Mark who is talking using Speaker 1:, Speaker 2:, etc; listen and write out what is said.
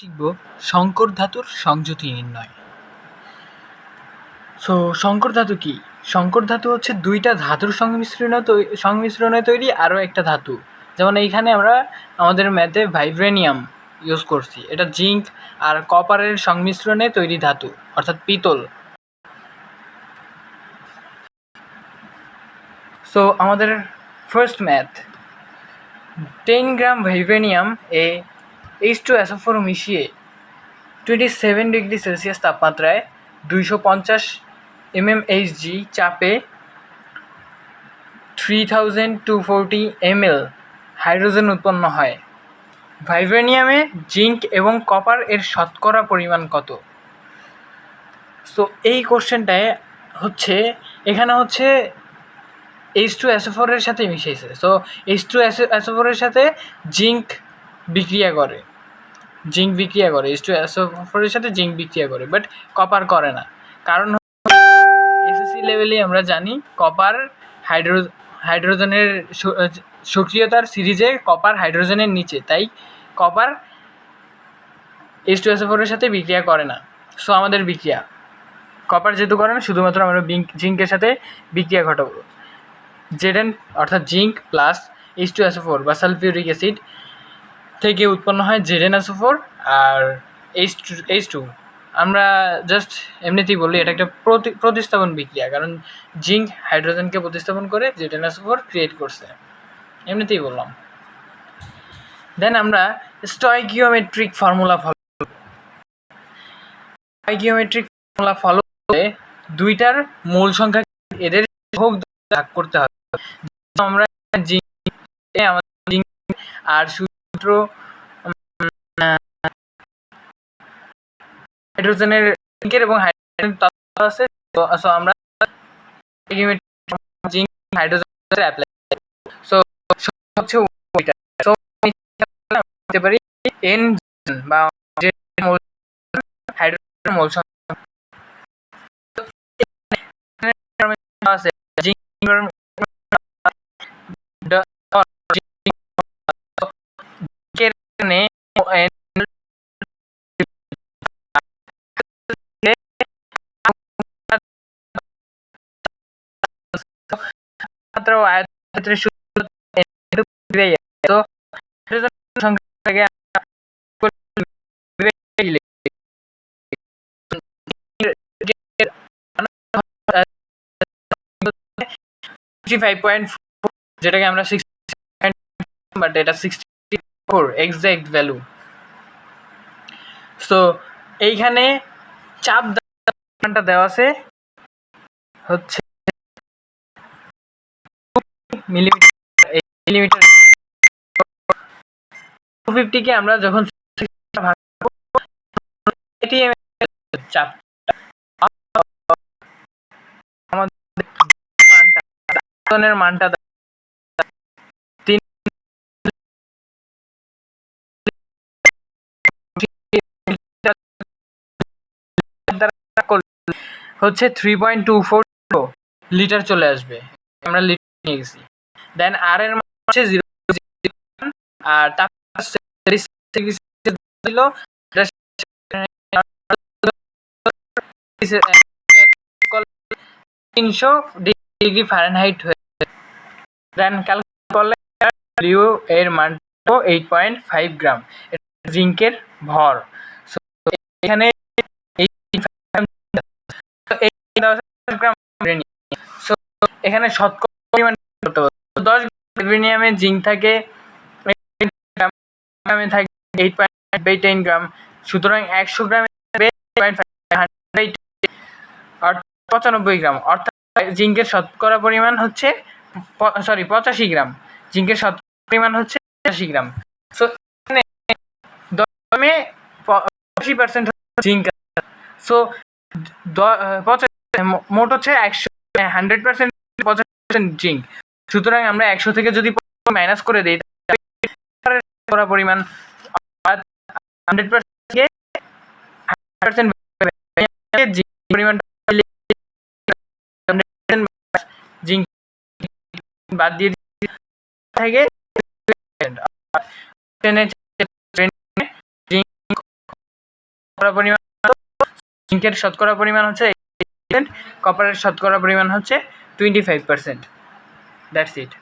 Speaker 1: শিখব সংকর ধাতুর সংযুতি নির্ণয়। সো সংকর ধাতু কি? সংকর ধাতু হচ্ছে দুইটা ধাতুর সংমিশ্রণে সংমিশ্রণে তৈরি আরও একটা ধাতু। যেমন এইখানে আমরা আমাদের ম্যাথে ভাইব্রেনিয়াম ইউজ করছি। এটা জিঙ্ক আর কপারের সংমিশ্রণে তৈরি ধাতু, অর্থাৎ পিতল। সো আমাদের first math ten gram vibranium A H two অ্যাসোফোর মিশিয়ে টোয়েন্টি সেভেন ডিগ্রি সেলসিয়াস তাপমাত্রায় দুইশো পঞ্চাশ এমএম এইচজি চাপে three thousand two forty mL hydrogen উৎপন্ন হয়। ভাইব্রেনিয়ামে জিঙ্ক এবং কপার এর শতকরা পরিমাণ কত? সো এই কোশ্চেনটায় হচ্ছে, এখানে হচ্ছে এইচ টু অ্যাসোফোরের সাথে মিশিয়েছে। সো এইচ টু অ্যাসোফোরের সাথে জিঙ্ক বিক্রিয়া করে। জিঙ্ক বিক্রিয়া করে। এস টু অ্যাসোফোরের সাথে জিঙ্ক বিক্রিয়া করে বাট কপার করে না। কারণ এসএসসি লেভেলে আমরা জানি কপার হাইড্রো হাইড্রোজেনের সক্রিয়তার সিরিজে কপার হাইড্রোজেনের নিচে, তাই কপার এস টু অ্যাসোফোরের সাথে বিক্রিয়া করে না। সো আমাদের বিক্রিয়া। কপার যেহেতু করে না, শুধুমাত্র আমরা জিঙ্কের সাথে বিক্রিয়া ঘটাবো। জেডেন অর্থাৎ zinc plus H two S O four বা সালফিউরিক অ্যাসিড থেকে উৎপন্ন হয় Z N S O four আর এইচ টু এইচ টু। আমরা জাস্ট এমনিতেই বলি, এটা একটা প্রতি, প্রতিস্থাপন বিক্রিয়া, কারণ জিঙ্ক হাইড্রোজেনকে প্রতিস্থাপন করে জেডেন অ্যাসোফোর ক্রিয়েট করছে। এমনিতেই বললাম। দেন আমরা stoichiometric formula follow stoichiometric formula follow করে দুইটার মূল সংখ্যা এদের হোক ভাগ করতে হবে। আমরা জিঙ্ক আমাদের জিঙ্ক, আর হাইড্রোজেনের জিঙ্কের এবং হাইড্রোজেনের তত্ত্ব আছে। so আমরা জিঙ্ক হাইড্রোজেন অ্যাপ্লাই সো হচ্ছে ওইটা সো বলতে পারি এন বা হাইড্রোজেন মোল সংখ্যা আছে জিঙ্ক নে মাত্র আয়তক্ষেত্রের সূত্র পয়েন্ট যেটাকে আমরা বাট এটা sixty four exact value so এইখানে চাপ দেওয়া আছে হচ্ছে মিলিমিটার টু ফিফটিকে আমরা যখন আমাদের মানটা হচ্ছে three point two four litre চলে আসবে। আমরা নিয়ে গেছি দেন আর এর জিরো আর ছিল তিনশো ডিগ্রি ফারেনহাইট দেন এর মান এইট পয়েন্ট ফাইভ গ্রাম জিঙ্কের ভর। এখানে এখানে দশ গ্রামে জিঙ্ক থাকে গ্রামে থাকে eight point by ten gram. সুতরাং একশো গ্রামে পঁচানব্বই গ্রাম। অর্থাৎ জিঙ্কের শতকরা পরিমাণ হচ্ছে সরি পঁচাশি গ্রাম। জিঙ্কের শতকরা পরিমাণ হচ্ছে পঁচাশি গ্রাম। সো এখানে পঁচাশি পার্সেন্ট জিঙ্ক। সো পঁচাশি, মোট হচ্ছে একশো হান্ড্রেড পার্সেন্ট পঁচাশি পার্সেন্ট জিঙ্ক। সুতরাং আমরা একশো থেকে যদি মাইনাস করে দিই করা পরিমাণ বাদ দিয়ে জিঙ্কের শতকরা পরিমাণ হচ্ছে কপারের শতকরা পরিমাণ হচ্ছে twenty five percent that's it.